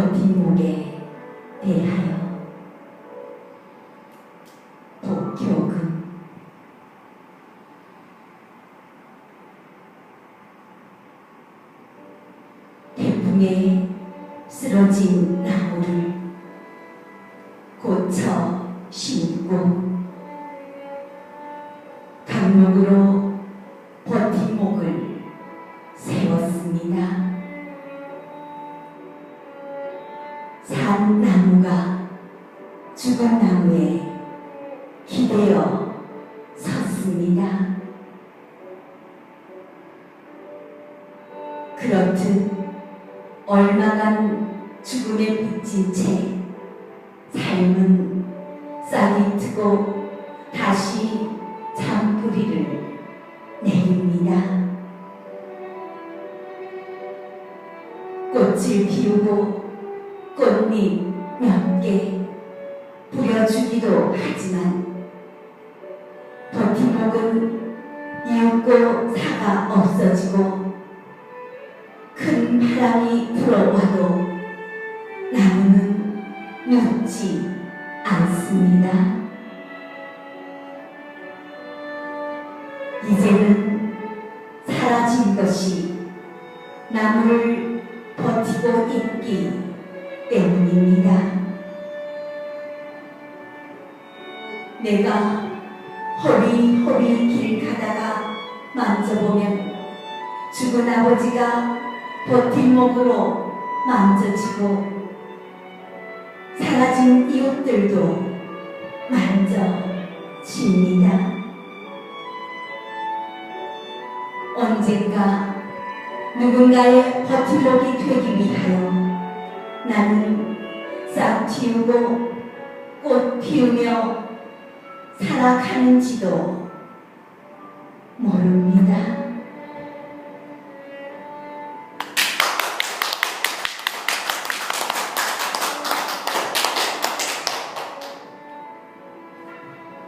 버팀목에 대하여 독교금. 태풍에 쓰러진 나무를 고쳐 심고 강목으로 산 나무가 죽은 나무에 기대어 섰습니다. 그렇듯 얼마간 죽음에 붙인 채 삶은 싹이 트고 다시 잠뿌리를 내립니다. 꽃을 피우고 꽃잎 몇개 뿌려주기도 하지만 버팀목은 이윽고 사가 없어지고 큰 바람이 불어와도 나무는 눕지 않습니다. 이제는 사라진 것이 나무를 버티고 있기 때문입니다. 내가 허리 허리 길 가다가 만져보면 죽은 아버지가 버팀목으로 만져지고 사라진 이웃들도 만져집니다. 언젠가 누군가의 버팀목이 되기 위하여 나는 싹 틔우고 꽃 피우며 살아가는지도 모릅니다.